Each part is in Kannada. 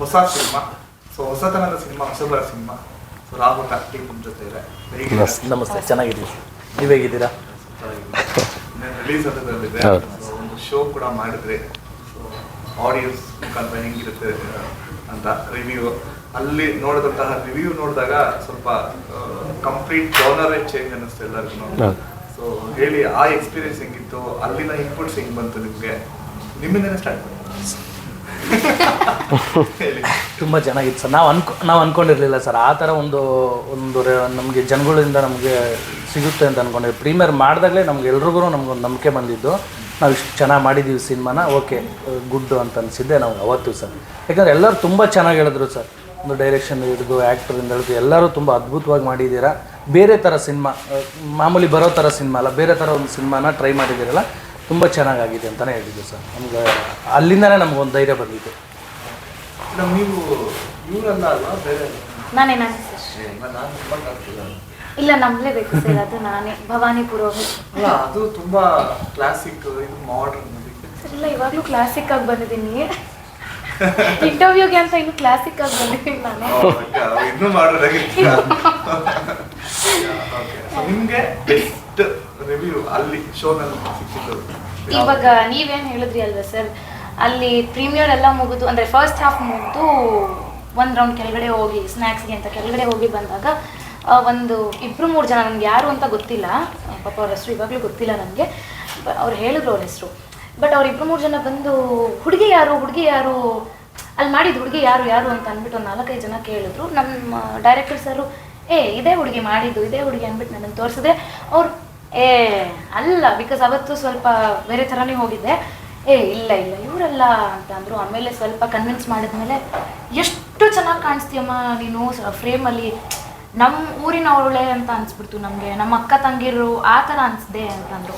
ಹೊಸ ಸಿನಿಮಾ. ಸೊ ಹೊಸತನದ ಸಿನಿಮಾ ಹೊಸಬರ ಸಿನಿಮಾ. ಸೊ ರಾಹುಲ್ ಕಾರ್ತಿಕ್ ನಿಮ್ಮ ಜೊತೆ ಇದೆ ನಮಸ್ತೆ. ಚೆನ್ನಾಗಿದ್ದೀವಿ. ನೀವು ಹೇಗಿದ್ದೀರಾ? ರಿಲೀಸ್ ಹತ್ರದಲ್ಲಿದೆ ಹೌದು. ಒಂದು ಶೋ ಕೂಡ ಮಾಡಿದ್ರಿ ಸೊ ಆಡಿಯನ್ಸ್ ಮುಖಾಂತರ ಹೆಂಗಿರುತ್ತೆ ಅಂತ ರಿವ್ಯೂ ಅಲ್ಲಿ ನೋಡಿದಂತಹ ರಿವ್ಯೂ ನೋಡಿದಾಗ ಸ್ವಲ್ಪ ಕಂಪ್ಲೀಟ್ ಜಾನರೇ ಚೇಂಜ್ ಅನ್ನಿಸ್ತು ಎಲ್ಲರಿಗೂ ಹೌದು. ಸೊ ಹೇಳಿ ಆ ಎಕ್ಸ್ಪೀರಿಯನ್ಸ್ ಹೆಂಗಿತ್ತು ಅಲ್ಲಿನ ಇನ್ಪುಟ್ಸ್ ಹೆಂಗ್ ಬಂತು ನಿಮಗೆ? ನಿಮ್ಮಿಂದನೇ ಸ್ಟಾರ್ಟ್ ಮಾಡಿ. ತುಂಬ ಚೆನ್ನಾಗಿತ್ತು ಸರ್. ನಾವು ಅನ್ಕೊ, ನಾವು ಅಂದ್ಕೊಂಡಿರಲಿಲ್ಲ ಸರ್. ಆ ಥರ ಒಂದು ಒಂದು ನಮಗೆ ಜನಗಳಿಂದ ನಮಗೆ ಸಿಗುತ್ತೆ ಅಂತ ಅಂದ್ಕೊಂಡಿದ್ದೆ ಪ್ರೀಮಿಯರ್ ಮಾಡಿದಾಗಲೇ ನಮ್ಗೆ ಎಲ್ರಿಗೂ ನಮ್ಗೊಂದು ನಂಬಿಕೆ ಬಂದಿದ್ದು. ನಾವು ಇಷ್ಟು ಚೆನ್ನಾಗಿ ಮಾಡಿದ್ದೀವಿ ಸಿನಿಮಾನ, ಓಕೆ, ಗುಡ್ ಅಂತ ಅನಿಸಿದ್ದೆ ನಾವು ಅವತ್ತು ಸರ್. ಯಾಕಂದರೆ ಎಲ್ಲರೂ ತುಂಬ ಚೆನ್ನಾಗಿ ಹೇಳಿದ್ರು ಸರ್. ಒಂದು ಡೈರೆಕ್ಷನ್ ಹಿಡಿದು ಆ್ಯಕ್ಟ್ರಿಂದ ಹಿಡಿದು, ಎಲ್ಲರೂ ತುಂಬ ಅದ್ಭುತವಾಗಿ ಮಾಡಿದ್ದೀರಾ. ಬೇರೆ ಥರ ಸಿನಿಮಾ ಮಾಮೂಲಿ ಬರೋ ಥರ ಸಿನಿಮಾ ಅಲ್ಲ, ಬೇರೆ ಥರ ಒಂದು ಸಿನಿಮಾನ ಟ್ರೈ ಮಾಡಿದ್ದೀರಲ್ಲ ತುಂಬ ಚೆನ್ನಾಗಾಗಿದೆ ಅಂತಲೇ ಹೇಳಿದ್ದು ಸರ್. ನಮ್ಗೆ ಅಲ್ಲಿಂದನೇ ನಮಗೊಂದು ಧೈರ್ಯ ಬಂದಿತ್ತು ನೀವು ಇವರಲ್ಲ ಅಲ್ವಾ? ಬೇರೆ ನಾನೇ ನಾನೇ ಸರ್. ನಾನು. ಇಲ್ಲ ನಂಬಲೇಬೇಕು ಸರ್ ಅದು ನಾನೇ ಭವಾನಿ ಪುರೋಹಿತ್. ಅಲ್ಲ ಅದು ತುಂಬಾ ಕ್ಲಾಸಿಕ್ ಇದು ಮಾಡರ್ನ್ ಸರ್ ಇಲ್ಲ ಇವಾಗಲೂ ಕ್ಲಾಸಿಕ್ ಆಗಿ ಬಂದಿದ್ದೀನಿ. ಇಂಟರ್ವ್ಯೂಗೆ ಅಂತ ಇನ್ನು ಕ್ಲಾಸಿಕ್ ಆಗಿ ಬಂದಿದ್ದೀನಿ ನಾನು. ಇನ್ನೂ ಮಾಡೋದಾಗಿತ್ತು ನಿಮ್ಗೆ ಬೆಸ್ಟ್ ರಿವ್ಯೂ ಅಲ್ಲಿ ಶೋನಲ್ಲಿ ಇವಾಗ ನೀವೇನು ಹೇಳಿದ್ರಿ ಅಲ್ವಾ ಸರ್? ಅಲ್ಲಿ ಪ್ರೀಮಿಯರ್ ಎಲ್ಲ ಮುಗಿದು, ಅಂದರೆ ಫಸ್ಟ್ ಹಾಫ್ ಮುಗಿದು ಒಂದು ರೌಂಡ್ ಕೆಳಗಡೆ ಹೋಗಿ ಸ್ನ್ಯಾಕ್ಸ್ಗೆ ಅಂತ ಕೆಳಗಡೆ ಹೋಗಿ ಬಂದಾಗ ಒಂದು ಇಬ್ಬರು ಮೂರು ಜನ ನನಗೆ ಯಾರು ಅಂತ ಗೊತ್ತಿಲ್ಲ. ಪಾಪ ಅವ್ರ ಹೆಸರು ಇವಾಗಲೂ ಗೊತ್ತಿಲ್ಲ ನನಗೆ ಅವ್ರು ಹೇಳಿದ್ರು ಅವ್ರ ಹೆಸರು. ಬಟ್ ಅವ್ರು ಇಬ್ಬರು ಮೂರು ಜನ ಬಂದು, ಹುಡುಗಿ ಯಾರು? ಹುಡುಗಿ ಯಾರು? ಅಲ್ಲಿ ಮಾಡಿದ ಹುಡುಗಿ ಯಾರು ಯಾರು ಅಂತ ಅಂದ್ಬಿಟ್ಟು ಒಂದು ನಾಲ್ಕೈದು ಜನ ಕೇಳಿದ್ರು. ನಮ್ಮ ಡೈರೆಕ್ಟರ್ ಸರು, ಏ, ಇದೇ ಹುಡುಗಿ ಮಾಡಿದ್ದು, ಇದೇ ಹುಡುಗಿ ಅಂದ್ಬಿಟ್ಟು ನನಗೆ ತೋರಿಸಿದ್ರೆ ಅವ್ರು ಏ, ಅಲ್ಲ ಬಿಕಾಸ್ ಅವತ್ತು ಸ್ವಲ್ಪ ಬೇರೆ ಥರನೇ ಹೋಗಿದ್ದೆ. ಏ, ಇಲ್ಲ ಇಲ್ಲ, ಇವರಲ್ಲ ಅಂತ ಅಂದರು. ಆಮೇಲೆ ಸ್ವಲ್ಪ ಕನ್ವಿನ್ಸ್ ಮಾಡಿದ್ಮೇಲೆ ಎಷ್ಟು ಚೆನ್ನಾಗಿ ಕಾಣಿಸ್ತೀಯಮ್ಮ ನೀನು ಫ್ರೇಮಲ್ಲಿ ನಮ್ಮ ಊರಿನವಳೆ ಅಂತ ಅನಿಸ್ಬಿಡ್ತು ನಮಗೆ. ನಮ್ಮ ಅಕ್ಕ ತಂಗಿರು ಆ ಥರ ಅನಿಸ್ದೆ ಅಂತಂದರು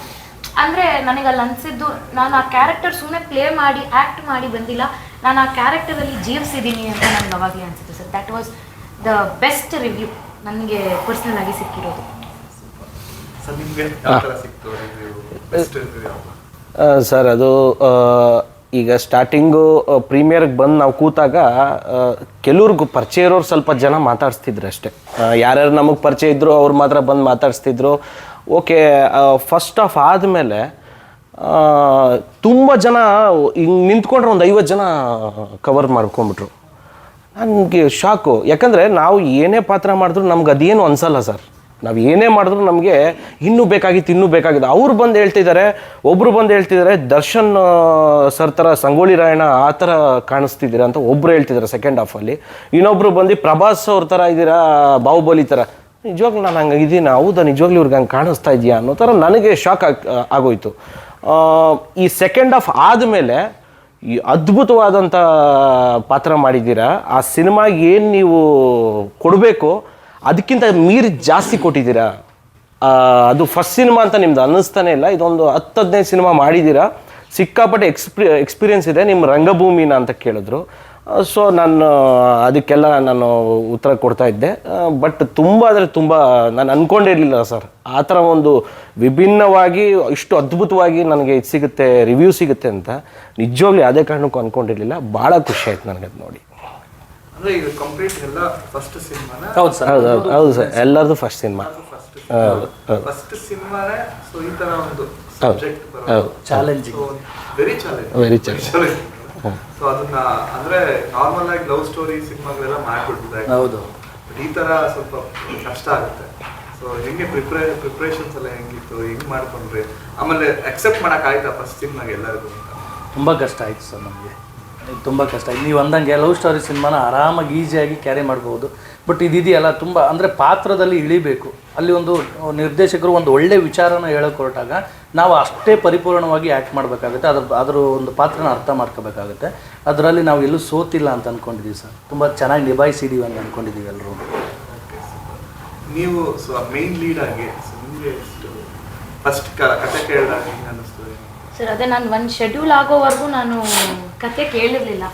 ಅಂದರೆ. ನನಗೆ ಅಲ್ಲಿ ಅನಿಸಿದ್ದು, ನಾನು ಆ ಕ್ಯಾರೆಕ್ಟರ್ ಸುಮ್ಮನೆ ಪ್ಲೇ ಮಾಡಿ ಆ್ಯಕ್ಟ್ ಮಾಡಿ ಬಂದಿಲ್ಲ. ನಾನು ಆ ಕ್ಯಾರೆಕ್ಟರಲ್ಲಿ ಜೀವಿಸಿದ್ದೀನಿ ಅಂತ ನನಗೆ ಅವಾಗಲೇ ಅನಿಸುತ್ತೆ sir. That was the best review ನನಗೆ ಪರ್ಸ್ನಲ್ ಆಗಿ ಸಿಕ್ಕಿರೋದು. ಸರ್ ಅದು ಈಗ ಸ್ಟಾರ್ಟಿಂಗು ಪ್ರೀಮಿಯರ್ಗೆ ಬಂದು ನಾವು ಕೂತಾಗ ಕೆಲವ್ರಿಗೂ ಪರಿಚಯ ಇರೋರು ಸ್ವಲ್ಪ ಜನ ಮಾತಾಡಿಸ್ತಿದ್ರು ಅಷ್ಟೇ. ಯಾರ್ಯಾರು ನಮಗೆ ಪರಿಚಯ ಇದ್ರು ಅವ್ರು ಮಾತ್ರ ಬಂದು ಮಾತಾಡಿಸ್ತಿದ್ರು. ಓಕೆ ಫಸ್ಟ್ ಆಫ್ ಆದಮೇಲೆ ತುಂಬ ಜನ ಹಿಂಗೆ ನಿಂತ್ಕೊಂಡ್ರೆ ಒಂದು ಐವತ್ತು ಜನ ಕವರ್ ಮಾಡ್ಕೊಂಬಿಟ್ರು. ನನಗೆ ಶಾಕು ಯಾಕಂದರೆ ನಾವು ಏನೇ ಪಾತ್ರ ಮಾಡಿದ್ರು ನಮ್ಗೆ ಅದೇನು ಅನ್ಸಲ್ಲ ಸರ್. ನಾವು ಏನೇ ಮಾಡಿದ್ರು ನಮಗೆ ಇನ್ನೂ ಬೇಕಾಗಿತ್ತು ಇನ್ನೂ ಬೇಕಾಗಿತ್ತು. ಅವ್ರು ಬಂದು ಹೇಳ್ತಿದ್ದಾರೆ ಒಬ್ಬರು ಬಂದು ಹೇಳ್ತಿದ್ದಾರೆ ದರ್ಶನ್ ಸರ್ ಥರ ಸಂಗೊಳ್ಳಿ ರಾಯಣ್ಣ ಆ ಥರ ಕಾಣಿಸ್ತಿದ್ದೀರಾ ಅಂತ ಒಬ್ಬರು ಹೇಳ್ತಿದ್ದಾರೆ ಸೆಕೆಂಡ್ ಹಾಫಲ್ಲಿ ಇನ್ನೊಬ್ರು ಬಂದು ಪ್ರಭಾಸ್ ಅವ್ರ ಥರ ಇದ್ದೀರಾ ಬಾಹುಬಲಿ ಥರ ನಿಜವಾಗ್ಲೂ ನಾನು ಹಂಗೆ ಇದ್ದೀನಿ ಹೌದಾ? ನಿಜವಾಗ್ಲೂ ಇವ್ರಿಗೆ ಹಂಗೆ ಕಾಣಿಸ್ತಾ ಇದೆಯಾ ಅನ್ನೋ ಥರ ನನಗೆ ಶಾಕ್ ಆಗಿ ಆಗೋಯ್ತು. ಈ ಸೆಕೆಂಡ್ ಹಾಫ್ ಆದಮೇಲೆ ಈ ಅದ್ಭುತವಾದಂಥ ಪಾತ್ರ ಮಾಡಿದ್ದೀರಾ? ಆ ಸಿನಿಮಾಗೆ ಏನು ನೀವು ಕೊಡಬೇಕು ಅದಕ್ಕಿಂತ ಮೀರಿ ಜಾಸ್ತಿ ಕೊಟ್ಟಿದ್ದೀರಾ? ಅದು ಫಸ್ಟ್ ಸಿನಿಮಾ ಅಂತ ನಿಮ್ದು ಅನ್ನಿಸ್ತಾನೆ ಇಲ್ಲ? ಇದೊಂದು ಹತ್ತು ಹದಿನೈದು ಸಿನಿಮಾ ಮಾಡಿದ್ದೀರಾ? ಸಿಕ್ಕಾಪಟ್ಟೆ ಎಕ್ಸ್ಪಿ ಎಕ್ಸ್ಪೀರಿಯೆನ್ಸ್ ಇದೆ ನಿಮ್ಮ ರಂಗಭೂಮಿನ ಅಂತ ಕೇಳಿದ್ರು. ಸೊ ನಾನು, ಅದಕ್ಕೆಲ್ಲ ನಾನು ಉತ್ತರ ಕೊಡ್ತಾ ಇದ್ದೆ. ಬಟ್ ತುಂಬ ಅಂದರೆ ತುಂಬ, ನಾನು ಅಂದ್ಕೊಂಡಿರಲಿಲ್ಲ ಸರ್ ಆ ಥರ ಒಂದು ವಿಭಿನ್ನವಾಗಿ, ಇಷ್ಟು ಅದ್ಭುತವಾಗಿ ನನಗೆ ಇದು ಸಿಗುತ್ತೆ ರಿವ್ಯೂ ಸಿಗುತ್ತೆ ಅಂತ ನಿಜವಾಗ್ಲೂ ಯಾವುದೇ ಕಾರಣಕ್ಕೂ ಅಂದ್ಕೊಂಡಿರಲಿಲ್ಲ ಭಾಳ ಖುಷಿ ಆಯ್ತು ನನಗೆ ಅದು ನೋಡಿ ಅಂದ್ರೆ ಈಗ ಕಂಪ್ಲೀಟ್ ಎಲ್ಲ ಫಸ್ಟ್ ಸಿನಿಮಾನ ಹೌದು ಸರ್. ಹೌದು ಹೌದು. ಹೌದು ಸರ್. ಎಲ್ಲರದು ಫಸ್ಟ್ ಸಿನಿಮಾ ಫಸ್ಟ್ ಹೌದು ಹೌದು. ಫಸ್ಟ್ ಸಿನಿಮಾನೇ ಸೊ ಈ ತರ ಒಂದು ಸಬ್ಜೆಕ್ಟ್ ಹೌದು. Challenging very challenge. ಸೊ ಅದನ್ನ ಅಂದ್ರೆ ನಾರ್ಮಲ್ ಆಗಿ ಲವ್ ಸ್ಟೋರಿ ಸಿನಿಮಾಗಳೆಲ್ಲ ಮಾಡ್ಬಿಡ್ತಿದೆ ಹೌದು. ಬಟ್ ಈ ತರ ಸ್ವಲ್ಪ ಕಷ್ಟ ಆಗುತ್ತೆ. ಸೊ ಹೆಂಗೆ ಪ್ರಿಪ್ರೇ ಪ್ರಿಪ್ರೇಷನ್ಸ್ ಎಲ್ಲ ಹೆಂಗಿತ್ತು ಹೆಂಗ್ ಮಾಡ್ಕೊಂಡ್ರಿ? ಆಮೇಲೆ ಅಕ್ಸೆಪ್ಟ್ ಮಾಡಕ್ ಆಯ್ತಾ ಫಸ್ಟ್ ಸಿನಿಮಾಗೆ ಎಲ್ಲರಿಗೂ ತುಂಬ ಕಷ್ಟ ಆಯಿತು ಸರ್ ನಮಗೆ. ತುಂಬ ಕಷ್ಟ. ಆಯ್ತು ನೀವು ಅಂದಂಗೆ ಲವ್ ಸ್ಟೋರಿ ಸಿನಿಮಾನ ಆರಾಮಾಗಿ ಈಸಿಯಾಗಿ ಕ್ಯಾರಿ ಮಾಡ್ಬೋದು. ಬಟ್ ಇದಿದೆಯಲ್ಲ ತುಂಬ ಅಂದರೆ ಪಾತ್ರದಲ್ಲಿ ಇಳಿಬೇಕು. ಅಲ್ಲಿ ಒಂದು ನಿರ್ದೇಶಕರು ಒಂದು ಒಳ್ಳೆ ವಿಚಾರನ ಹೇಳೋಕೆ ಹೊರಟಾಗ ನಾವು ಅಷ್ಟೇ ಪರಿಪೂರ್ಣವಾಗಿ ಆ್ಯಕ್ಟ್ ಮಾಡಬೇಕಾಗುತ್ತೆ. ಅದ್ರ ಅದರ ಒಂದು ಪಾತ್ರನ ಅರ್ಥ ಮಾಡ್ಕೋಬೇಕಾಗುತ್ತೆ. ಅದರಲ್ಲಿ ನಾವು ಎಲ್ಲೂ ಸೋತಿಲ್ಲ ಅಂತ ಅಂದ್ಕೊಂಡಿದ್ದೀವಿ ಸರ್. ತುಂಬ ಚೆನ್ನಾಗಿ ನಿಭಾಯಿಸಿದ್ದೀವಿ ಅಂತ ಅಂದ್ಕೊಂಡಿದ್ದೀವಿ ಎಲ್ಲರೂ ನೀವು ಸೊ ಮೇನ್ ಲೀಡ್ ಆಗಿ ಫಸ್ಟ್ ಕತೆ ಕೇಳಿದಾಗ ಸರ್ ಅದೇ ನಾನು ಒಂದು ಶೆಡ್ಯೂಲ್ ಆಗೋವರೆಗೂ ನಾನು ಕತೆ ಕೇಳಿರಲಿಲ್ಲ.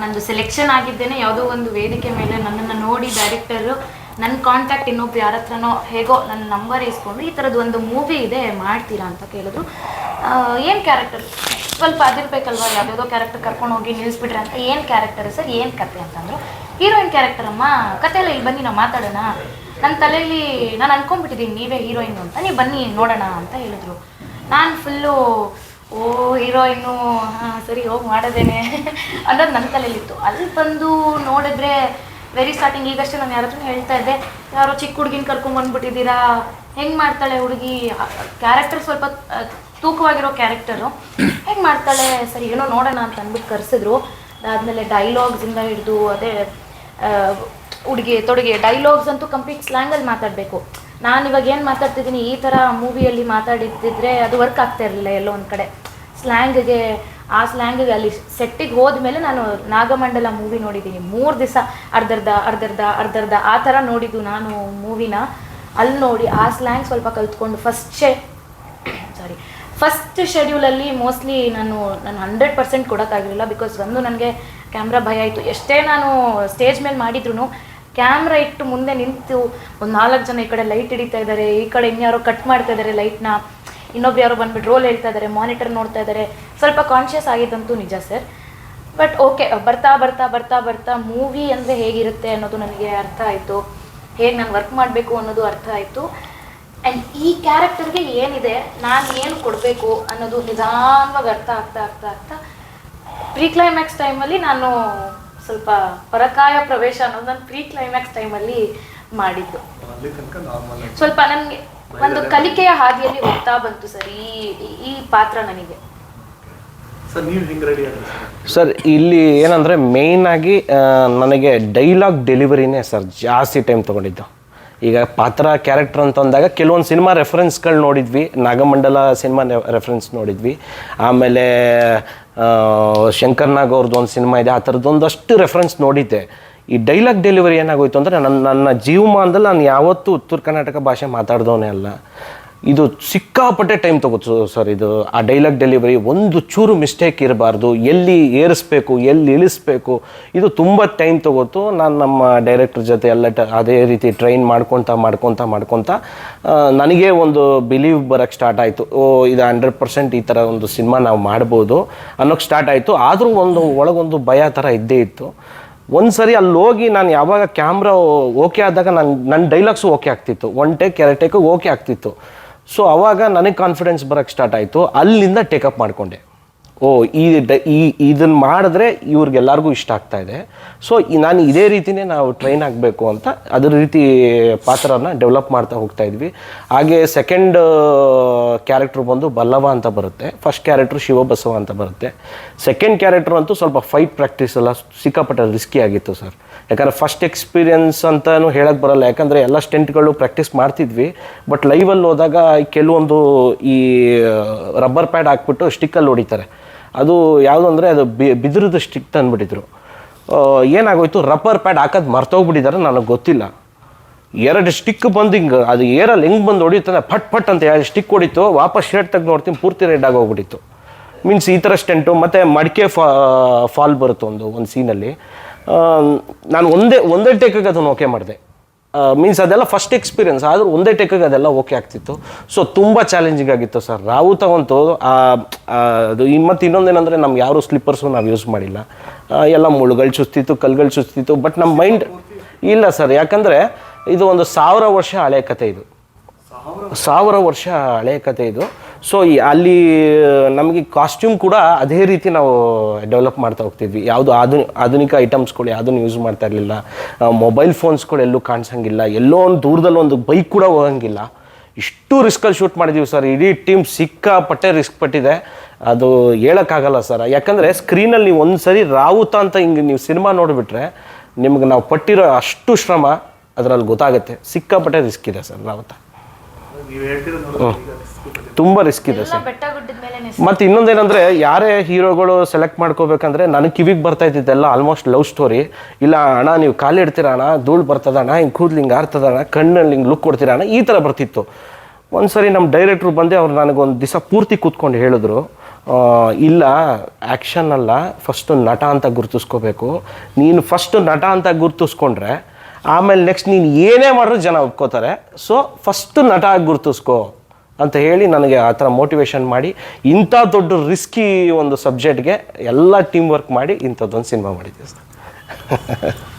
ನಂದು ಸೆಲೆಕ್ಷನ್ ಆಗಿದ್ದೇನೆ. ಯಾವುದೋ ಒಂದು ವೇದಿಕೆ ಮೇಲೆ ನನ್ನನ್ನು ನೋಡಿ ಡೈರೆಕ್ಟರು ನನ್ನ ಕಾಂಟ್ಯಾಕ್ಟ್ ಇನ್ನೊಬ್ರು ಯಾರ ಹತ್ರನೋ ಹೇಗೋ ನನ್ನ ನಂಬರ್ ಇಸ್ಕೊಂಡು ಈ ಥರದ್ದು ಒಂದು ಮೂವಿ ಇದೆ ಮಾಡ್ತೀರಾ ಅಂತ ಕೇಳಿದ್ರು. ಏನು ಕ್ಯಾರೆಕ್ಟರ್ ಸ್ವಲ್ಪ ಅದಿರ್ಬೇಕಲ್ವಾ ಯಾವುದೋ ಕ್ಯಾರೆಕ್ಟರ್ ಕರ್ಕೊಂಡು ಹೋಗಿ ನಿಲ್ಲಿಸ್ಬಿಟ್ರೆ ಅಂತ ಏನು ಕ್ಯಾರೆಕ್ಟರ್ ಸರ್? ಏನು ಕತೆ ಅಂತಂದ್ರು. ಹೀರೋಯಿನ್ ಕ್ಯಾರೆಕ್ಟರ್ ಅಮ್ಮ ಕತೆ ಎಲ್ಲ ಇಲ್ಲಿ ಬನ್ನಿ, ನಾವು ಮಾತಾಡೋಣ. ನನ್ನ ತಲೆಯಲ್ಲಿ ನಾನು ಅನ್ಕೊಂಡ್ಬಿಟ್ಟಿದ್ದೀನಿ, ನೀವೇ ಹೀರೋಯಿನ್ ಅಂತ. ನೀವು ಬನ್ನಿ, ನೋಡೋಣ ಅಂತ ಹೇಳಿದ್ರು. ನಾನು ಫುಲ್ಲು ಓ, ಹೀರೋಯಿನ್ನು, ಹಾಂ, ಸರಿ, ಹೋಗಿ ಮಾಡೋದೇನೆ. ಅನ್ನೋದು ನನ್ನ ತಲೆಯಲ್ಲಿತ್ತು. ಅಲ್ಲಿ ಬಂದು ನೋಡಿದ್ರೆ ವೆರಿ ಸ್ಟಾರ್ಟಿಂಗ್ ಈಗಷ್ಟೇ ನಾನು ಯಾರ ಹೇಳ್ತಾ ಇದ್ದೆ. ಯಾರೋ ಚಿಕ್ಕ ಹುಡುಗಿನ ಕರ್ಕೊಂಬಂದ್ಬಿಟ್ಟಿದ್ದೀರಾ ಹೆಂಗೆ ಮಾಡ್ತಾಳೆ ಹುಡುಗಿ? ಕ್ಯಾರೆಕ್ಟರ್ ಸ್ವಲ್ಪ ತೂಕವಾಗಿರೋ ಕ್ಯಾರೆಕ್ಟರು ಹೆಂಗೆ ಮಾಡ್ತಾಳೆ? ಸರಿ, ಏನೋ ನೋಡೋಣ ಅಂತ ಅಂದ್ಬಿಟ್ಟು ಕರೆಸಿದ್ರು. ಅದಾದಮೇಲೆ ಡೈಲಾಗ್ಸಿಂದ ಹಿಡಿದು, ಅದೇ ಹುಡುಗಿ ತೊಡುಗೆ ಡೈಲಾಗ್ಸ್ ಅಂತೂ ಕಂಪ್ಲೀಟ್ ಸ್ಲ್ಯಾಂಗಲ್ಲಿ ಮಾತಾಡಬೇಕು. ನಾನು ಇವಾಗ ಏನು ಮಾತಾಡ್ತಿದ್ದೀನಿ, ಈ ಥರ ಮೂವಿಯಲ್ಲಿ ಮಾತಾಡಿದ್ದಿದ್ರೆ ಅದು ವರ್ಕ್ ಆಗ್ತಾ ಇರಲಿಲ್ಲ ಎಲ್ಲೋ ಒಂದು ಕಡೆ. ಸ್ಲ್ಯಾಂಗ್ಗೆ, ಆ ಸ್ಲ್ಯಾಂಗಿಗೆ ಅಲ್ಲಿ ಸೆಟ್ಟಿಗೆ ಹೋದ್ಮೇಲೆ ನಾನು ನಾಗಮಂಡಲ ಮೂವಿ ನೋಡಿದ್ದೀನಿ. ಮೂರು ದಿವಸ ಅರ್ಧರ್ಧ ಅರ್ಧರ್ಧ ಅರ್ಧರ್ಧ ಆ ಥರ ನೋಡಿದ್ದು ನಾನು ಮೂವಿನ ಅಲ್ಲಿ ನೋಡಿ, ಆ ಸ್ಲ್ಯಾಂಗ್ ಸ್ವಲ್ಪ ಕಲ್ತ್ಕೊಂಡು ಫಸ್ಟ್ ಶೇ ಸಾರಿ ಫಸ್ಟ್ ಶೆಡ್ಯೂಲಲ್ಲಿ ಮೋಸ್ಟ್ಲಿ ನಾನು ನಾನು ಹಂಡ್ರೆಡ್ ಪರ್ಸೆಂಟ್ ಕೊಡೋಕ್ಕಾಗಿರಲಿಲ್ಲ ಬಿಕಾಸ್ ಒಂದು ನನಗೆ ಕ್ಯಾಮ್ರಾ ಭಯ ಆಯಿತು. ಎಷ್ಟೇ ನಾನು ಸ್ಟೇಜ್ ಮೇಲೆ ಮಾಡಿದ್ರು ಕ್ಯಾಮ್ರಾ ಇಟ್ಟು ಮುಂದೆ ನಿಂತು ಒಂದು ನಾಲ್ಕು ಜನ ಈ ಕಡೆ ಲೈಟ್ ಹಿಡಿತಾ ಇದ್ದಾರೆ ಈ ಕಡೆ ಇನ್ಯಾರೋ ಕಟ್ ಮಾಡ್ತಾ ಇದ್ದಾರೆ ಲೈಟ್ನ ಇನ್ನೊಬ್ರು ಯಾರೋ ಬಂದ್ಬಿಟ್ಟು ರೋಲ್ ಹೇಳ್ತಾ ಇದ್ದಾರೆ ಮಾನಿಟರ್ ನೋಡ್ತಾ ಇದ್ದಾರೆ ಸ್ವಲ್ಪ ಕಾನ್ಷಿಯಸ್ ಆಗಿದ್ದಂತೂ ನಿಜ ಸರ್ ಬಟ್ ಓಕೆ ಬರ್ತಾ ಬರ್ತಾ ಬರ್ತಾ ಬರ್ತಾ ಮೂವಿ ಅಂದರೆ ಹೇಗಿರುತ್ತೆ ಅನ್ನೋದು ನನಗೆ ಅರ್ಥ ಆಯಿತು. ಹೇಗೆ ನಾನು ವರ್ಕ್ ಮಾಡಬೇಕು ಅನ್ನೋದು ಅರ್ಥ ಆಯಿತು. ಆ್ಯಂಡ್ ಈ ಕ್ಯಾರೆಕ್ಟರ್ಗೆ ಏನಿದೆ ನಾನು ಏನು ಕೊಡಬೇಕು ಅನ್ನೋದು ನಿಧಾನವಾಗಿ ಅರ್ಥ ಆಗ್ತಾ ಆಗ್ತಾ ಆಗ್ತಾ ಪ್ರೀ ಕ್ಲೈಮ್ಯಾಕ್ಸ್ ಟೈಮಲ್ಲಿ ನಾನು ಸ್ವಲ್ಪ ಪರಕಾಯ ಪ್ರವೇಶ ಅನ್ನೋದು ನಾನು ಪ್ರೀ ಕ್ಲೈಮ್ಯಾಕ್ಸ್ ಟೈಮಲ್ಲಿ ಮಾಡಿದ್ದು ಸ್ವಲ್ಪ ನನಗೆ ಒಂದು ಕಲಿಕೆಯ ಹಾದಿಯಲ್ಲಿ ಹೋಗ್ತಾ ಬಂತು ಸರ್ ಈ ಈ- ಪಾತ್ರ ನನಗೆ. ಸರ್ ಇಲ್ಲಿ ಏನಂದರೆ ಆಗಿ ನನಗೆ ಡೈಲಾಗ್ ಡೆಲಿವರಿನೇ ಸರ್ ಜಾಸ್ತಿ ಟೈಮ್ ತೊಗೊಂಡಿದ್ದು. ಈಗ ಪಾತ್ರ ಕ್ಯಾರೆಕ್ಟರ್ ಅಂತ ಅಂದಾಗ ಕೆಲವೊಂದು ಸಿನಿಮಾ ರೆಫರೆನ್ಸ್ಗಳು ನೋಡಿದ್ವಿ ನಾಗಮಂಡಲ ಸಿನಿಮಾ ರೆಫರೆನ್ಸ್ ನೋಡಿದ್ವಿ. ಆಮೇಲೆ ಶಂಕರ್ನಾಗ್ ಶಂಕರ್ ನಾಗ್ ಅವ್ರದ್ದು ಒಂದು ಸಿನಿಮಾ ಇದೆ ಆ ಥರದ್ದು ಒಂದಷ್ಟು ರೆಫರೆನ್ಸ್ ನೋಡಿದ್ದೆ. ಈ ಡೈಲಾಗ್ ಡೆಲಿವರಿ ಏನಾಗೋಯ್ತು ಅಂದರೆ ನನ್ನ ನನ್ನ ಜೀವಮಾನದಲ್ಲಿ ನಾನು ಯಾವತ್ತೂ ಉತ್ತರ ಕರ್ನಾಟಕ ಭಾಷೆ ಮಾತಾಡ್ದವನೇ ಅಲ್ಲ. ಇದು ಸಿಕ್ಕಾಪಟ್ಟೆ ಟೈಮ್ ತಗೋತು ಸರ್ ಇದು. ಆ ಡೈಲಾಗ್ ಡೆಲಿವರಿ ಒಂದು ಚೂರು ಮಿಸ್ಟೇಕ್ ಇರಬಾರ್ದು. ಎಲ್ಲಿ ಏರಿಸ್ಬೇಕು, ಎಲ್ಲಿ ಇಳಿಸ್ಬೇಕು, ಇದು ತುಂಬ ಟೈಮ್ ತಗೋತು. ನಾನು ನಮ್ಮ ಡೈರೆಕ್ಟ್ರ್ ಜೊತೆ ಎಲ್ಲ ಟ, ಅದೇ ರೀತಿ ಟ್ರೈನ್ ಮಾಡ್ಕೊತಾ ಮಾಡ್ಕೊತಾ ಮಾಡ್ಕೊತಾ ನನಗೆ ಒಂದು ಬಿಲೀವ್ ಬರೋಕ್ಕೆ ಸ್ಟಾರ್ಟ್ ಆಯಿತು. ಓ, ಇದು ಹಂಡ್ರೆಡ್ ಪರ್ಸೆಂಟ್ ಈ ಥರ ಒಂದು ಸಿನಿಮಾ ನಾವು ಮಾಡ್ಬೋದು ಅನ್ನೋಕ್ಕೆ ಸ್ಟಾರ್ಟ್ ಆಯಿತು. ಆದರೂ ಒಂದು, ಒಳಗೊಂದು ಭಯ ಥರ ಇದ್ದೇ ಇತ್ತು. ಒಂದು ಸರಿ ಅಲ್ಲಿ ಹೋಗಿ ನಾನು ಯಾವಾಗ ಕ್ಯಾಮ್ರಾ ಓಕೆ ಆದಾಗ ನಾನು ನನ್ನ ಡೈಲಾಗ್ಸು ಓಕೆ ಆಗ್ತಿತ್ತು. ಒನ್ ಟೇಕ್ ಎರಡು ಟೇಕು ಓಕೆ ಆಗ್ತಿತ್ತು. ಸೊ ಅವಾಗ ನನಗೆ ಕಾನ್ಫಿಡೆನ್ಸ್ ಬರೋಕ್ಕೆ ಸ್ಟಾರ್ಟ್ ಆಯಿತು. ಅಲ್ಲಿಂದ ಟೇಕಪ್ ಮಾಡಿಕೊಂಡೆ. ಓ, ಈ ಈ ಇದನ್ನು ಮಾಡಿದ್ರೆ ಇವ್ರಿಗೆಲ್ಲರಿಗೂ ಇಷ್ಟ ಆಗ್ತಾ ಇದೆ. ಸೊ ನಾನು ಇದೇ ರೀತಿನೇ ನಾವು ಟ್ರೈನ್ ಆಗಬೇಕು ಅಂತ ಅದರ ರೀತಿ ಪಾತ್ರನ ಡೆವಲಪ್ ಮಾಡ್ತಾ ಹೋಗ್ತಾ ಇದ್ವಿ. ಹಾಗೆ ಸೆಕೆಂಡ್ ಕ್ಯಾರೆಕ್ಟ್ರ್ ಬಂದು ಬಲ್ಲವ ಅಂತ ಬರುತ್ತೆ. ಫಸ್ಟ್ ಕ್ಯಾರೆಕ್ಟ್ರು ಶಿವಬಸವ ಅಂತ ಬರುತ್ತೆ. ಸೆಕೆಂಡ್ ಕ್ಯಾರೆಕ್ಟ್ರ್ ಅಂತೂ ಸ್ವಲ್ಪ ಫೈಟ್ ಪ್ರಾಕ್ಟೀಸ್ ಎಲ್ಲ ಸಿಕ್ಕಾಪಟ್ಟೆ ರಿಸ್ಕಿ ಆಗಿತ್ತು ಸರ್ ಯಾಕಂದರೆ ಫಸ್ಟ್ ಎಕ್ಸ್ಪೀರಿಯನ್ಸ್ ಅಂತಲೂ ಹೇಳಕ್ಕೆ ಬರಲ್ಲ. ಯಾಕಂದರೆ ಎಲ್ಲ ಸ್ಟೆಂಟ್ಗಳು ಪ್ರಾಕ್ಟೀಸ್ ಮಾಡ್ತಿದ್ವಿ. ಬಟ್ ಲೈವಲ್ಲಿ ಹೋದಾಗ ಕೆಲವೊಂದು ಈ ರಬ್ಬರ್ ಪ್ಯಾಡ್ ಹಾಕ್ಬಿಟ್ಟು ಸ್ಟಿಕ್ಕಲ್ಲಿ ಹೊಡಿತಾರೆ. ಅದು ಯಾವುದು ಅಂದರೆ ಅದು ಬಿ ಬಿದಿರದ ಸ್ಟಿಕ್ ತಂದುಬಿಟ್ಟಿದ್ರು ಏನಾಗೋಯ್ತು? ರಬ್ಬರ್ ಪ್ಯಾಡ್ ಹಾಕೋದು ಮರ್ತೋಗ್ಬಿಟ್ಟಿದ್ದಾರೆ ನನಗೆ ಗೊತ್ತಿಲ್ಲ. ಎರಡು ಸ್ಟಿಕ್ ಬಂದು ಹಿಂಗೆ, ಅದು ಏರಲ್ಲಿ ಹೆಂಗೆ ಬಂದು ಹೊಡಿತಾನೆ ಫಟ್ ಫಟ್ ಅಂತ ಎರಡು ಸ್ಟಿಕ್ ಹೊಡಿತು, ವಾಪಸ್ ಶರ್ಟ್ ತೆಗೆದು ನೋಡ್ತೀನಿ, ಪೂರ್ತಿ ರೆಡ್ ಆಗೋಗ್ಬಿಟ್ಟಿತ್ತು. ಮೀನ್ಸ್ ಈ ಥರ ಸ್ಟೆಂಟು ಮತ್ತು ಮಡಿಕೆ ಫಾ ಫಾಲ್ ಬರುತ್ತೆ ಒಂದು ಒಂದು ಸೀನಲ್ಲಿ ನಾನು ಒಂದೇ ಒಂದೇ ಟೇಕಾಗಿ ಅದನ್ನು ಓಕೆ ಮಾಡಿದೆ. ಮೀನ್ಸ್ ಅದೆಲ್ಲ ಫಸ್ಟ್ ಎಕ್ಸ್ಪೀರಿಯನ್ಸ್ ಆದರೂ ಒಂದೇ ಟೆಕ್ಕಿಗೆ ಅದೆಲ್ಲ ಓಕೆ ಆಗ್ತಿತ್ತು. ಸೊ ತುಂಬ ಚಾಲೆಂಜಿಂಗ್ ಆಗಿತ್ತು ಸರ್ ನಾವು ತಗೊಂತು ಅದು ಇನ್ನು ಮತ್ತು ಇನ್ನೊಂದೇನೆಂದರೆ ನಮ್ಗೆ ಯಾರು ಸ್ಲಿಪ್ಪರ್ಸು ನಾವು ಯೂಸ್ ಮಾಡಿಲ್ಲ. ಎಲ್ಲ ಮುಳುಗಳು ಚುಸ್ತಿತ್ತು ಕಲ್ಗಳು ಚುಸ್ತಿತ್ತು ಬಟ್ ನಮ್ಮ ಮೈಂಡ್ ಇಲ್ಲ ಸರ್ ಯಾಕಂದರೆ ಇದು ಒಂದು ಸಾವಿರ ವರ್ಷ ಹಳೆ ಕತೆ ಇದು. ಸಾವಿರ ವರ್ಷ ಹಳೆಯ ಕತೆ ಇದು. ಸೊ ಈ ಅಲ್ಲಿ ನಮಗೆ ಕಾಸ್ಟ್ಯೂಮ್ ಕೂಡ ಅದೇ ರೀತಿ ನಾವು ಡೆವಲಪ್ ಮಾಡ್ತಾ ಹೋಗ್ತಿದ್ವಿ. ಯಾವುದು ಆಧು ಆಧುನಿಕ ಐಟಮ್ಸ್ಗಳು ಯಾವುದನ್ನು ಯೂಸ್ ಮಾಡ್ತಾ ಇರಲಿಲ್ಲ. ಮೊಬೈಲ್ ಫೋನ್ಸ್ಗಳು ಎಲ್ಲೂ ಕಾಣಿಸಂಗಿಲ್ಲ. ಎಲ್ಲೋ ಒಂದು ದೂರದಲ್ಲಿ ಒಂದು ಬೈಕ್ ಕೂಡ ಹೋಗಂಗಿಲ್ಲ. ಇಷ್ಟು ರಿಸ್ಕಲ್ಲಿ ಶೂಟ್ ಮಾಡಿದ್ದೀವಿ ಸರ್ ಇಡೀ ಟೀಮ್ ಸಿಕ್ಕಾಪಟ್ಟೆ ರಿಸ್ಕ್ ಪಟ್ಟಿದೆ. ಅದು ಹೇಳೋಕ್ಕಾಗಲ್ಲ ಸರ್ ಯಾಕಂದರೆ ಸ್ಕ್ರೀನಲ್ಲಿ ನೀವು ಒಂದು ಸರಿ ರಾವುತ ಅಂತ ಹಿಂಗೆ ನೀವು ಸಿನಿಮಾ ನೋಡಿಬಿಟ್ರೆ ನಿಮ್ಗೆ ನಾವು ಪಟ್ಟಿರೋ ಅಷ್ಟು ಶ್ರಮ ಅದರಲ್ಲಿ ಗೊತ್ತಾಗುತ್ತೆ. ಸಿಕ್ಕಾಪಟ್ಟೆ ರಿಸ್ಕ್ ಇದೆ ಸರ್ ರಾವುತ. ನೀವು ತುಂಬ ರಿಸ್ಕ್ ಇದೆ ಸರ್. ಮತ್ತೆ ಗುಡ್ಡದ ಮೇಲೆ ಮತ್ತು ಇನ್ನೊಂದೇನಂದ್ರೆ ಯಾರೇ ಹೀರೋಗಳು ಸೆಲೆಕ್ಟ್ ಮಾಡ್ಕೋಬೇಕಂದ್ರೆ ನನಗೆ ಕಿವಿಗೆ ಬರ್ತಾ ಇದ್ದಿದ್ದೆಲ್ಲ ಆಲ್ಮೋಸ್ಟ್ ಲವ್ ಸ್ಟೋರಿ ಇಲ್ಲ ಅಣ್ಣ ನೀವು ಕಾಲು ಇಡ್ತೀರ ಅಣ್ಣ? ಧೂಳು ಬರ್ತದ ಅಣ್ಣ? ಹಿಂಗೆ ಕೂದ್ಲು ಹಿಂಗೆ ಆರ್ತದ ಅಣ್ಣ? ಕಣ್ಣಲ್ಲಿ ಹಿಂಗೆ ಲುಕ್ ಕೊಡ್ತೀರಾ ಅಣ್ಣ? ಈ ಥರ ಬರ್ತಿತ್ತು. ಒಂದ್ಸರಿ ನಮ್ಮ ಡೈರೆಕ್ಟ್ರು ಬಂದೆ ಅವ್ರು ನನಗೊಂದು ದಿವಸ ಪೂರ್ತಿ ಕೂತ್ಕೊಂಡು ಹೇಳಿದ್ರು ಇಲ್ಲ ಆ್ಯಕ್ಷನ್ ಅಲ್ಲ ಫಸ್ಟು ನಟ ಅಂತ ಗುರುತಿಸ್ಕೋಬೇಕು. ನೀನು ಫಸ್ಟ್ ನಟ ಅಂತ ಗುರುತಿಸ್ಕೊಂಡ್ರೆ ಆಮೇಲೆ ನೆಕ್ಸ್ಟ್ ನೀನು ಏನೇ ಮಾಡಿದ್ರು ಜನ ಒಪ್ಕೋತಾರೆ. ಸೊ ಫಸ್ಟ್ ನಟ ಆಗಿ ಗುರುತಿಸ್ಕೋ. ಅಂತ ಹೇಳಿ ನನಗೆ ಆ ಥರ ಮೋಟಿವೇಶನ್ ಮಾಡಿ ಇಂಥ ದೊಡ್ಡ ರಿಸ್ಕಿ ಒಂದು ಸಬ್ಜೆಕ್ಟ್ಗೆ ಎಲ್ಲ ಟೀಮ್ ವರ್ಕ್ ಮಾಡಿ ಇಂಥದ್ದೊಂದು ಸಿನಿಮಾ ಮಾಡಿದ್ದೆ ಸರ್.